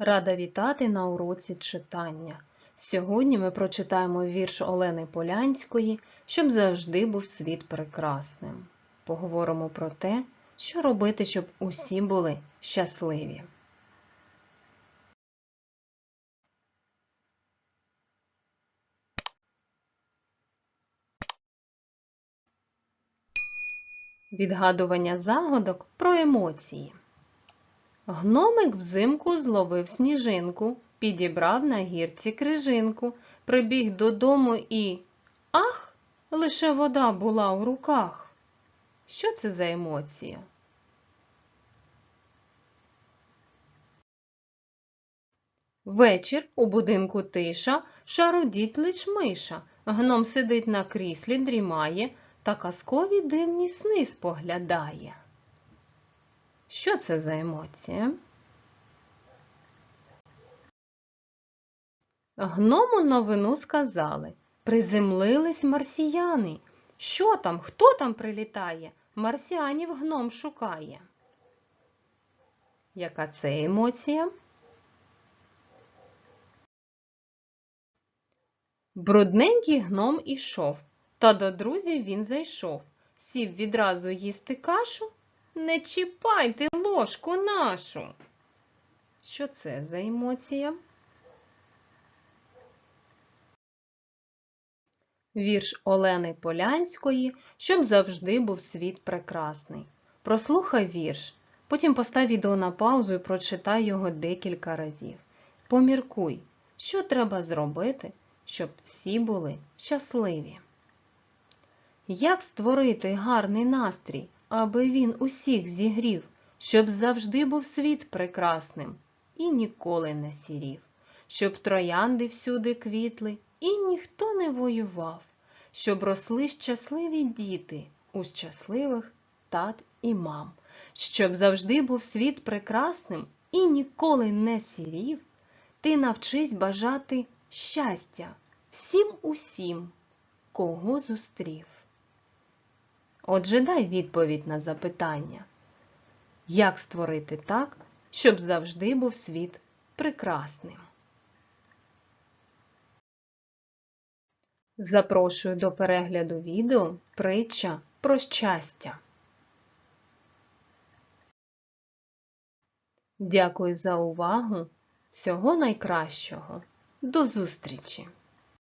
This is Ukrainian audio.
Рада вітати на уроці читання. Сьогодні ми прочитаємо вірш Олени Полянської, щоб завжди був світ прекрасним. Поговоримо про те, що робити, щоб усі були щасливі. Відгадування загадок про емоції. Гномик взимку зловив сніжинку, підібрав на гірці крижинку, прибіг додому і ах, лише вода була у руках. Що це за емоція? Вечір у будинку тиша, шарудіть лиш миша. Гном сидить на кріслі, дрімає та казкові дивні сни споглядає. Що це за емоція? Гному новину сказали. Приземлились марсіяни. Що там, хто там прилітає? Марсіанів гном шукає. Яка це емоція? Брудненький гном ішов, та до друзів він зайшов. Сів відразу їсти кашу. Не чіпайте ложку нашу. Що це за емоція? Вірш Олени Полянської, щоб завжди був світ прекрасний. Прослухай вірш, потім постав відео на паузу і прочитай його декілька разів. Поміркуй, що треба зробити, щоб всі були щасливі. Як створити гарний настрій, аби він усіх зігрів, щоб завжди був світ прекрасним і ніколи не сірів, щоб троянди всюди квітли і ніхто не воював, щоб росли щасливі діти у щасливих тат і мам, щоб завжди був світ прекрасним і ніколи не сірів, ти навчись бажати щастя всім усім, кого зустрів. Отже, дай відповідь на запитання. Як створити так, щоб завжди був світ прекрасним? Запрошую до перегляду відео Притча про щастя. Дякую за увагу. Всього найкращого. До зустрічі!